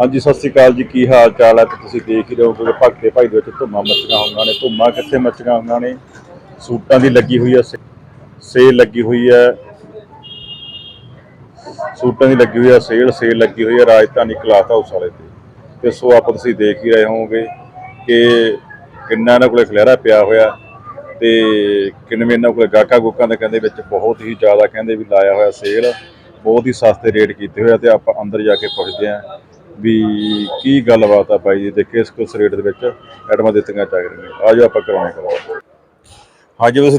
ਹਾਂਜੀ, ਸਤਿ ਸ੍ਰੀ ਅਕਾਲ ਜੀ। ਕੀ ਹਾਲ ਚਾਲ ਹੈ? ਤੇ ਤੁਸੀਂ ਦੇਖ ਹੀ ਰਹੇ ਹੋ ਕਿ ਭਗਤੇ ਭਾਈ ਦੇ ਵਿੱਚ ਧੁੰਮਾਂ ਮੱਚੀਆਂ ਹੋਈਆਂ ਨੇ। ਧੁੰਮਾਂ ਕਿੱਥੇ ਮੱਚੀਆਂ ਹੋਈਆਂ ਨੇ? ਸੂਟਾਂ ਦੀ ਲੱਗੀ ਹੋਈ ਹੈ, ਸੇ- ਸੇਲ ਲੱਗੀ ਹੋਈ ਹੈ। ਸੂਟਾਂ ਦੀ ਲੱਗੀ ਹੋਈ ਹੈ, ਸੇਲ ਸੇਲ ਲੱਗੀ ਹੋਈ ਹੈ ਰਾਜਧਾਨੀ ਕਲਾਥ ਹਾਊਸ ਵਾਲੇ ਤੇ। ਤੇ ਸੋ ਆਪਾਂ ਤੁਸੀਂ ਦੇਖ ਹੀ ਰਹੇ ਹੋਵੋਗੇ ਕਿ ਕਿੰਨਾ ਇਹਨਾਂ ਕੋਲੇ ਖਲਿਆਰਾ ਪਿਆ ਹੋਇਆ ਤੇ ਕਿੰਨੇ ਇਹਨਾਂ ਕੋਲੇ ਗਾਹਕਾਂ ਗੁੱਕਾਂ ਦੇ ਕਹਿੰਦੇ ਵਿੱਚ ਬਹੁਤ ਹੀ ਜ਼ਿਆਦਾ ਕਹਿੰਦੇ ਵੀ ਲਾਇਆ ਹੋਇਆ ਸੇਲ। ਬਹੁਤ ਹੀ ਸਸਤੇ ਰੇਟ ਕੀਤੇ ਹੋਏ ਆ ਤੇ ਆਪਾਂ ਅੰਦਰ ਜਾ ਕੇ ਪੁੱਛਦੇ ਆਂ ਵੀ ਕੀ ਗੱਲਬਾਤ ਆ ਬਾਈ ਜੀ? ਦੇ ਕਿਸ ਕਿਸ ਰੇਟ ਦੇ ਵਿੱਚ ਐਡਮਾਂ ਦਿੱਤੀਆਂ ਚੱਲ ਰਹੀਆਂ ਆਜੋ ਆਪਾਂ ਕਰਾਉਣੇ ਕਰਾਓ ਹਾਂਜੀ ਤੁਸੀਂ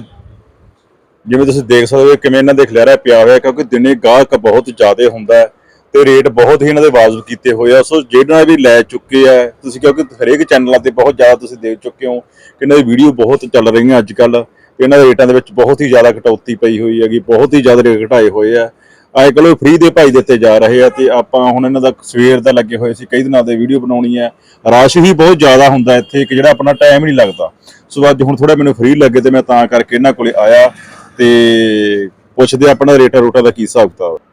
ਜਿਵੇਂ ਤੁਸੀਂ ਦੇਖ ਸਕਦੇ ਹੋ ਕਿਵੇਂ ਇਹਨਾਂ ਦੇ ਖਿਲਾਰਾ ਪਿਆ ਹੋਇਆ, ਕਿਉਂਕਿ ਦਿਨੇ ਗਾਹਕ ਬਹੁਤ ਜ਼ਿਆਦਾ ਹੁੰਦਾ ਹੈ ਤੇ ਰੇਟ ਬਹੁਤ ਹੀ ਇਹਨਾਂ ਦੇ ਵਾਜਬ ਕੀਤੇ ਹੋਏ ਆ। ਸੋ ਜਿਹੜਾ ਵੀ ਲੈ ਚੁੱਕੇ ਆ, ਤੁਸੀਂ ਕਿਉਂਕਿ ਹਰੇਕ ਚੈਨਲਾਂ ਤੇ ਬਹੁਤ ਜ਼ਿਆਦਾ ਤੁਸੀਂ ਦੇਖ ਚੁੱਕੇ ਹੋ ਕਿ ਇਹਨਾਂ ਦੀ ਵੀਡੀਓ ਬਹੁਤ ਚੱਲ ਰਹੀਆਂ ਅੱਜ ਕੱਲ ਇਹਨਾਂ ਦੇ ਰੇਟਾਂ ਦੇ ਵਿੱਚ ਬਹੁਤ ਹੀ ਜ਼ਿਆਦਾ ਕਟੌਤੀ ਪਈ ਹੋਈ ਹੈਗੀ, ਬਹੁਤ ਹੀ ਜ਼ਿਆਦਾ ਰੇਟ ਘਟਾਏ ਹੋਏ ਆ। ਅੱਜ ਕੱਲ੍ਹ ਫ੍ਰੀ ਦੇ ਭਾਈ ਦਿੱਤੇ ਜਾ ਰਹੇ ਆ ਤੇ ਆਪਾਂ ਹੁਣ ਇਹਨਾਂ ਦਾ ਸਵੇਰ ਦਾ ਲੱਗੇ ਹੋਏ ਸੀ, ਕਈ ਦਿਨਾਂ ਦੇ ਵੀਡੀਓ ਬਣਾਉਣੀ ਹੈ ਰਸ਼ ਹੀ ਬਹੁਤ ਜ਼ਿਆਦਾ ਹੁੰਦਾ ਇੱਥੇ ਕਿ ਜਿਹੜਾ ਆਪਣਾ ਟਾਈਮ ਨਹੀਂ ਲੱਗਦਾ। ਸੋ ਅੱਜ ਹੁਣ ਥੋੜਾ ਮੈਨੂੰ ਫ੍ਰੀ ਲੱਗੇ ਤੇ ਮੈਂ ਤਾਂ ਕਰਕੇ ਇਹਨਾਂ ਕੋਲੇ ਆਇਆ ਤੇ ਪੁੱਛਦੇ ਆਪਣਾ ਰੇਟਾ ਰੋਟਾ ਦਾ ਕੀ ਹਿਸਾਬ ਕਿਤਾਬ ਹੈ।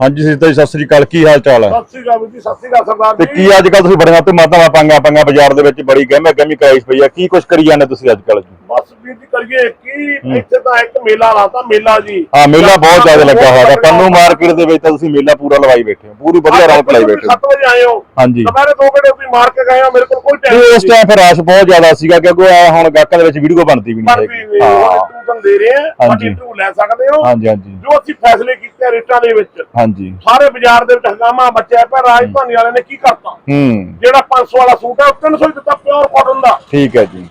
ਹਾਂਜੀ ਜੀ ਸਤਿ ਸ੍ਰੀ ਅਕਾਲ ਕੀ ਹਾਲ ਚਾਲ ਹੈ? ਸਤਿ ਸ੍ਰੀ ਅਕਾਲ ਜੀ ਸਤਿ ਸ੍ਰੀ ਅਕਾਲ ਸਰਦਾਰ ਤੇ ਜੀ। ਕੀ ਅੱਜ ਕੱਲ ਤੁਸੀਂ ਬੜੀਆਂ ਤੇ ਮਾਤਾਵਾਂ ਪਾਂਗਾ ਪਾਂਗਾ ਬਾਜ਼ਾਰ ਦੇ ਵਿੱਚ ਬੜੀ ਗਹਿਮੇ ਗਹਿਮੀ ਕਰਾਈਸ ਪਈ ਆ ਕੀ ਕੁਛ ਕਰੀ ਜਾਂਦੇ ਤੁਸੀਂ ਅੱਜ ਕੱਲ ਬਸ ਵੀਰ ਜੀ ਕਰੀਏ ਕੀ ਇੱਥੇ ਤਾਂ ਇੱਕ ਮੇਲਾ ਲਾਤਾ ਮੇਲਾ ਜੀ। ਹਾਂ ਮੇਲਾ ਬਹੁਤ ਜ਼ਿਆਦਾ ਲੱਗਾ ਹੋਇਆ ਹੈ ਪੰਨੂ ਮਾਰਕੀਟ ਦੇ ਵਿੱਚ ਤਾਂ ਤੁਸੀਂ ਮੇਲਾ ਪੂਰਾ ਲਵਾਈ ਬੈਠੇ ਹੋ ਪੂਰੀ ਵਧੀਆ ਰੌਣਕ ਲਾਈ ਬੈਠੇ ਹੋ। 7 ਵਜੇ ਆਏ ਹੋ। ਹਾਂਜੀ। ਦੁਪਹਿਰੇ 2 ਵਜੇ ਤੁਸੀਂ ਮਾਰ ਕੇ ਗਏ ਹੋ ਮੇਰੇ ਕੋਲ ਕੋਈ ਟਾਈਮ ਉਸ ਟਾਈਮ ਫਿਰ ਰਸ਼ ਬਹੁਤ ਜ਼ਿਆਦਾ ਸੀਗਾ ਕਿਉਂਕਿ ਹੁਣ ਗਾਹਕਾਂ ਦੇ ਵਿੱਚ ਵੀਡੀਓ ਬਣਦੀ ਵੀ ਨਹੀਂ ਹੈਗੀ। ਹਾਂ। ਤੂੰ ਤਾਂ ਦੇ ਰਹੇ ਆ ਹਾਂਜੀ। ਬਾਕੀ ਤੂੰ ਲੈ ਸਕਦੇ ਹੋ ਹਾਂਜੀ ਹਾਂਜੀ। ਜੋ ਅਸੀਂ ਫੈਸਲੇ ਕੀਤੇ ਰੇਟਾਂ ਦੇ ਵਿੱਚ। ਹਾਂਜੀ। ਸਾਰੇ ਬਾਜ਼ਾਰ ਦੇ ਵਿੱਚ ਹੰਗਾਮਾ ਮਚਿਆ ਪਿਆ ਰਾਜਧਾਨੀ ਵਾਲਿਆਂ ਨੇ ਕੀ ਕਰਤਾ? ਹੂੰ। ਜਿਹੜਾ 500 ਵਾਲਾ ਸੂਟ ਹੈ ਉਹ 300 ਹੀ ਦਿੱਤਾ ਪਿਓਰ ਕਾਟਨ ਦਾ। ਠੀਕ ਹੈ ਜੀ।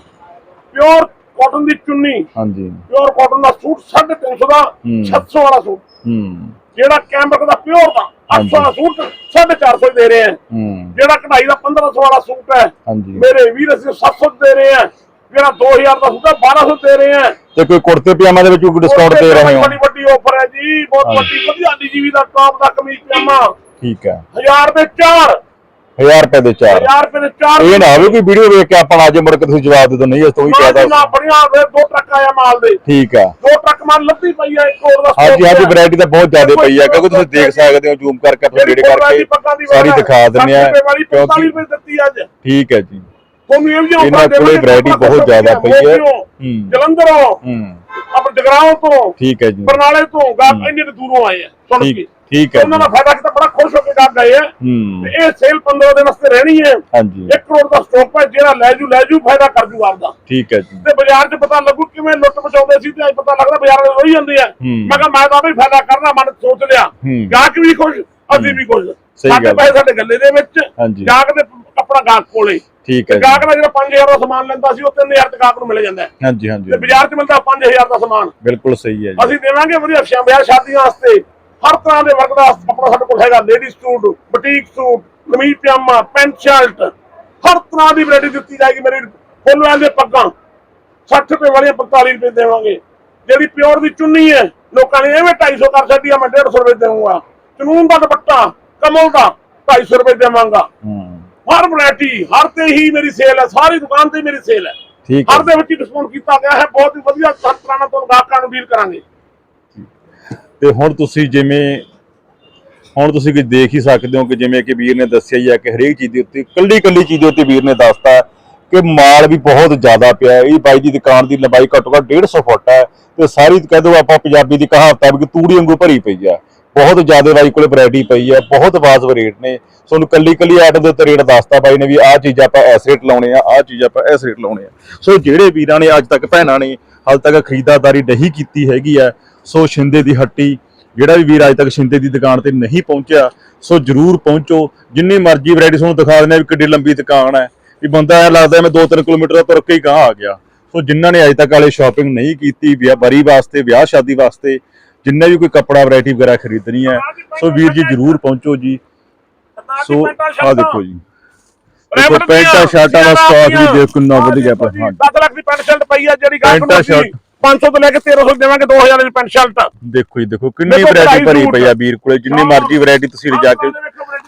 ਪਿਓਰ ਕਾਟਨ ਦੀ ਚੁੰਨੀ ਹਾਂਜੀ। ਪਿਓਰ ਕਾਟਨ ਦਾ ਸੂਟ 350 ਦਾ ਹੂੰ। 700 ਵਾਲਾ ਸੂਟ। ਹੂੰ। ਜਿਹੜਾ ਕੈਂਬਰਕ ਦਾ ਪਿਓਰ ਦਾ 800 ਵਾਲਾ ਸੂਟ 450 ਦੇ ਰਹੇ ਆ ਹੂੰ। ਜਿਹੜਾ ਕਢਾਈ ਦਾ 1500 ਵਾਲਾ ਸੂਟ ਹੈ ਹਾਂਜੀ। ਮੇਰੇ ਵੀਰ ਅਸੀਂ 700 ਦੇ ਰਹੇ ਆ ਜਿਹੜਾ 2000 ਦਾ ਸੂਟ ਹੈ 1200 ਦੇ ਰਹੇ ਆ ਤੇ ਕੋਈ ਕੁੜਤੇ ਪਜਾਮਾ ਦੇ ਵਿੱਚ ਕੋਈ ਡਿਸਕਾਊਂਟ ਦੇ ਰਹੇ ਹੋ? ਬੜੀ ਵੱਡੀ ਆਫਰ ਹੈ ਜੀ ਬਹੁਤ। ਵੱਡੀ ਵਧੀਆ ਡੀਜੀਵੀ ਦਾ ਟੌਪ ਦਾ ਕਮੀਜ਼ ਪਜਾਮਾ। ਠੀਕ ਹੈ। 1000 ਦੇ 4 1000 ਰੁਪਏ ਦੇ ਚਾਰ। 1000 ਰੁਪਏ ਦੇ 4 ਇਹ ਨਾ ਹੋਵੇ ਕੋਈ ਵੀਡੀਓ ਵੇਖ ਕੇ ਆਪਾਂ ਅੱਜ ਮੁੜ ਕੇ ਤੁਸੀਂ ਜਵਾਬ ਦੇ ਦੋ ਨਹੀਂ ਇਸ ਤੋਂ ਵੀ ਜ਼ਿਆਦਾ ਨਾ ਬੜੀਆਂ ਵੇ ਦੋ ਟਰੱਕ ਆਇਆ ਮਾਲ ਦੇ। ਠੀਕ ਆ ਦੋ ਟਰੱਕ ਮਾਲ ਲੱਭੀ ਪਈ ਆ ਇੱਕ ਹੋਰ ਦਾ ਹਾਂਜੀ ਹਾਂਜੀ। ਵੈਰਾਈਟੀ ਤਾਂ ਬਹੁਤ ਜ਼ਿਆਦਾ ਪਈ ਆ ਕਿਉਂਕਿ ਤੁਸੀਂ ਦੇਖ ਸਕਦੇ ਹੋ ਜ਼ੂਮ ਕਰਕੇ ਜਿਹੜੀ ਨੇੜੇ ਕਰਕੇ ਸਾਰੀ ਦਿਖਾ ਦਿੰਨੇ ਆ 60 ਰੁਪਏ ਵਾਲੀ 45 ਕਿਉਂਕਿ ਰੁਪਏ ਦਿੱਤੀ ਅੱਜ। ਠੀਕ ਹੈ ਜੀ। ਤੁਹਾਨੂੰ ਇਹ ਵੀ ਇਹਨਾਂ ਕੋਲੇ variety ਬਹੁਤ ਜ਼ਿਆਦਾ ਪਈ ਹੈ। ਹੂੰ। ਜਲੰਧਰੋਂ ਹੂੰ। ਆਪਣੇ ਜਗਰਾਉਂ ਤੋਂ। ਠੀਕ ਹੈ ਜੀ। ਬਰਨਾਲੇ ਤੋਂ। ਗਾਹਕ ਇੰਨੇ ਦੂਰੋਂ ਆਏ ਆ। ਸੁਣ ਕੇ। ਠੀਕ ਹੈ ਉਹਨਾਂ ਦਾ ਫਾਇਦਾ ਕੀਤਾ ਬੜਾ ਖੁਸ਼ ਹੋ ਕੇ ਗਾਹਕ ਗਏ ਆ। ਤੇ ਇਹ ਸੇਲ 15 ਦਿਨ ਵਾਸਤੇ ਰਹਿਣੀ ਹੈ। ਹਾਂਜੀ। 1 ਕਰੋੜ ਦਾ ਸਟਾਕ ਹੈ ਜਿਹੜਾ ਲੈ ਜੂ ਲੈ ਜੂ ਫਾਇਦਾ ਕਰ ਜੂ ਆਪਦਾ। ਠੀਕ ਹੈ ਜੀ। ਤੇ ਬਾਜ਼ਾਰ 'ਚ ਪਤਾ ਲੱਗੂ ਕਿਵੇਂ ਲੁੱਟ ਬਚਾਉਂਦੇ ਸੀ ਤੇ ਅੱਜ ਪਤਾ ਲੱਗਦਾ ਬਾਜ਼ਾਰ ਵਿੱਚ ਰੋਈ ਜਾਂਦੇ ਆ। ਮੈਂ ਕਿਹਾ ਮੈਂ ਤਾਂ ਵੀ ਫਾਇਦਾ ਕਰਨਾ ਮਨ ਸੋਚ ਲਿਆ। ਗਾਹਕ ਵੀ ਖੁਸ਼ ਅਸੀਂ ਵੀ ਖੁਸ਼। ਸਾਡੇ ਗੱਲ। ਪੈਸੇ ਸਾਡੇ ਗੱਲੇ ਦੇ ਵਿੱਚ। ਗਾਹਕ ਦੇ ਆਪਣਾ ਗਾਹਕ ਕੋਲੇ ਠੀਕ ਹੈ ਗਾਹਕ ਦਾ ਜਿਹੜਾ 5000 ਦਾ ਸਮਾਨ ਲੈਂਦਾ ਸੀ ਉਹ 3000 ਤੇ ਗਾਹਕ ਨੂੰ ਮਿਲ ਜਾਂਦਾ। ਹਾਂਜੀ ਹਾਂਜੀ ਤੇ ਬਾਜ਼ਾਰ 'ਚ ਮਿਲਦਾ 5000 ਦਾ ਸਮਾਨ। ਬਿਲਕੁਲ ਸਹੀ ਹੈ ਜੀ। ਅਸੀਂ ਦੇਵਾਂਗੇ ਵਧੀਆ ਸ਼ਾ- ਵਿਆਹ ਸ਼ਾਦੀਆਂ ਵਾਸਤੇ। ਹਰ ਤਰ੍ਹਾਂ ਦੇ ਵਰਗ ਦਾ ਆਪਣਾ ਸਾਡੇ ਕੋਲ ਹੈਗਾ। ਲੇਡੀ ਸੂਟ ਬੁਟੀਕ ਸੂਟ ਕਮੀਜ਼ ਪਜਾਮਾ ਪੈਂਟ ਸ਼ਰਟ। ਹਰ ਤਰ੍ਹਾਂ ਦੀ ਵੈਰਾਈਟੀ ਦਿੱਤੀ ਜਾਏਗੀ ਮੇਰੇ ਫੁੱਲ ਵੈਲ ਦੇ ਪੱਗਾਂ। 60 ਰੁਪਏ ਵਾਲੀਆਂ 45 ਰੁਪਏ ਦੇਵਾਂਗੇ। ਜਿਹੜੀ ਪਿਓਰ ਦੀ ਚੁੰਨੀ ਹੈ ਲੋਕਾਂ ਨੇ ਐਵੇਂ 250 ਕਰ ਛੱਡੀ ਆ ਮੈਂ 150 ਰੁਪਏ ਦੇਵਾਂਗਾ ਚਨੂਨ ਦਾ ਦੁਪੱਟਾ ਕਮਲ ਦਾ 250 ਰੁਪਏ ਦੇਵਾਂਗਾ। ਹਰ ਵੈਰਾਈਟੀ ਹਰ ਤੇ ਹੀ ਮੇਰੀ ਸੇਲ ਹੈ ਸਾਰੀ ਦੁਕਾਨ ਤੇ ਮੇਰੀ ਸੇਲ ਹੈ। ਠੀਕ ਹੈ। ਹਰ ਦੇ ਵਿੱਚ ਡਿਸਕਾਊਂਟ ਕੀਤਾ ਗਿਆ ਹੈ ਬਹੁਤ ਹੀ ਵਧੀਆ ਨਾਲ ਤੁਹਾਨੂੰ ਗਾਹਕਾਂ ਨੂੰ ਡੀਲ ਕਰਾਂਗੇ। ਤੇ ਹੁਣ ਤੁਸੀਂ ਜਿਵੇਂ ਹੁਣ ਤੁਸੀਂ ਕੁਝ ਦੇਖ ਹੀ ਸਕਦੇ ਹੋ ਕਿ ਜਿਵੇਂ ਕਿ ਵੀਰ ਨੇ ਦੱਸਿਆ ਹੀ ਆ ਕਿ ਹਰੇਕ ਚੀਜ਼ ਦੇ ਉੱਤੇ ਕੱਲੀ ਕੱਲੀ ਚੀਜ਼ ਦੇ ਉੱਤੇ ਵੀਰ ਨੇ ਦੱਸਤਾ ਕਿ ਮਾਲ ਵੀ ਬਹੁਤ ਜ਼ਿਆਦਾ ਪਿਆ ਹੈ। ਇਹ ਬਾਈ ਦੀ ਦੁਕਾਨ ਦੀ ਲੰਬਾਈ ਘੱਟੋ ਘੱਟ 150 ਫੁੱਟ ਹੈ ਤੇ ਸਾਰੀ ਕਹਿ ਦੋ ਆਪਾਂ ਪੰਜਾਬੀ ਦੀ ਕਹਾਵਤ ਹੈ ਕਿ ਤੂੜੀ ਵਾਂਗੂ ਭਰੀ ਪਈ ਆ ਬਹੁਤ ਜ਼ਿਆਦਾ ਬਾਈ ਕੋਲੇ ਵੈਰਾਈਟੀ ਪਈ ਹੈ ਬਹੁਤ ਵਾਜਬ ਰੇਟ ਨੇ। ਤੁਹਾਨੂੰ ਕੱਲੀ ਕੱਲੀ ਆਈਟਮ ਦੇ ਉੱਤੇ ਰੇਟ ਦੱਸਤਾ ਬਾਈ ਨੇ ਵੀ ਆਹ ਚੀਜ਼ ਆਪਾਂ ਇਸ ਰੇਟ ਲਾਉਣੇ ਆ, ਆਹ ਚੀਜ਼ ਆਪਾਂ ਇਸ ਰੇਟ ਲਾਉਣੇ ਆ। ਸੋ ਜਿਹੜੇ ਵੀਰਾਂ ਨੇ ਅੱਜ ਤੱਕ ਭੈਣਾਂ ਨੇ, ਹਾਲ ਤੱਕ ਖਰੀਦਦਾਰੀ ਨਹੀਂ ਕੀਤੀ ਹੈਗੀ ਆ, ਸੋ ਸ਼ਿੰਦੇ ਦੀ ਹੱਟੀ, ਜਿਹੜਾ ਵੀ ਵੀਰ ਅੱਜ ਤੱਕ ਸ਼ਿੰਦੇ ਦੀ ਦੁਕਾਨ ਤੇ ਨਹੀਂ ਪਹੁੰਚਿਆ, ਸੋ ਜਰੂਰ ਪਹੁੰਚੋ। ਜਿੰਨੀ ਮਰਜ਼ੀ ਵੈਰਾਈਟੀ ਤੁਹਾਨੂੰ ਦਿਖਾ ਦਿੰਦੇ ਆ ਵੀ ਕਿੱਡੀ ਲੰਬੀ ਦੁਕਾਨ ਹੈ, ਵੀ ਬੰਦਾ ਐ ਲੱਗਦਾ ਮੈਂ 2-3 ਕਿਲੋਮੀਟਰ ਦਾ ਤੁਰ ਕੇ ਹੀ ਗਾਂ ਆ ਗਿਆ। ਸੋ ਜਿਨ੍ਹਾਂ ਨੇ ਅੱਜ ਤੱਕ ਵਾਲੇ ਸ਼ਾਪਿੰਗ ਨਹੀਂ ਕੀਤੀ, ਵਿਆਹ ਬਰੀ ਵਾਸਤੇ ਵਿਆਹ ਸ਼ਾਦੀ ਵਾਸਤੇ ਜਿੰਨੇ ਵੀ ਕੋਈ ਕੱਪੜਾ ਵੈਰਾਈਟੀ ਵਗੈਰਾ ਖਰੀਦਣੀ ਹੈ ਸੋ ਵੀਰ ਜੀ ਜਰੂਰ ਪਹੁੰਚੋ ਜੀ। ਸੋ ਆ ਦੇਖੋ ਜੀ। ਦੇਖੋ ਪੈਂਟਾਂ ਸ਼ਰਟਾਂ ਦਾ ਸਟਾਕ ਵੀ ਦੇਖੋ ਕਿੰਨਾ ਵਧੀਆ ਪਿਆ ਹਾਂ 10 ਲੱਖ ਦੀ ਪੈਂਟ ਸ਼ਰਟ ਪਈ ਆ ਜਿਹੜੀ ਗਾਹਕ ਨੂੰ ਸ਼ਰਟ। 500 ਤੋਂ ਲੈ ਕੇ 1300 ਦੇਵਾਂਗੇ 2000 ਦੀ ਪੈਂਟ ਸ਼ਰਟ। ਦੇਖੋ ਜੀ ਦੇਖੋ ਕਿੰਨੀ ਵੈਰਾਈਟੀ ਭਰੀ। ਪਈ ਆ ਵੀਰ ਕੋਲੇ ਜਿੰਨੀ। ਮਰਜ਼ੀ ਵੈਰਾਈਟੀ ਤੁਸੀਂ ਲਿਜਾ ਕੇ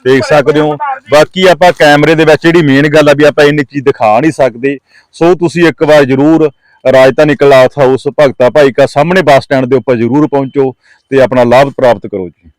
ਦੇਖ ਸਕਦੇ ਹੋ। ਬਾਕੀ ਆਪਾਂ ਕੈਮਰੇ ਦੇ ਵਿੱਚ ਜਿਹੜੀ ਮੇਨ ਗੱਲ ਆ ਵੀ ਆਪਾਂ ਇੰਨੀ ਚੀਜ਼ ਦਿਖਾ ਨਹੀਂ ਸਕਦੇ। ਸੋ ਤੁਸੀਂ ਇੱਕ ਵਾਰ ਜਰੂਰ ਰਾਜਧਾਨੀ ਕਲਾਥ ਹਾਊਸ ਭਗਤਾ ਭਾਈ ਕਾ ਸਾਹਮਣੇ ਬੱਸ ਸਟੈਂਡ ਦੇ ਉੱਪਰ ਜਰੂਰ ਪਹੁੰਚੋ ਤੇ ਆਪਣਾ ਲਾਭ ਪ੍ਰਾਪਤ ਕਰੋ ਜੀ।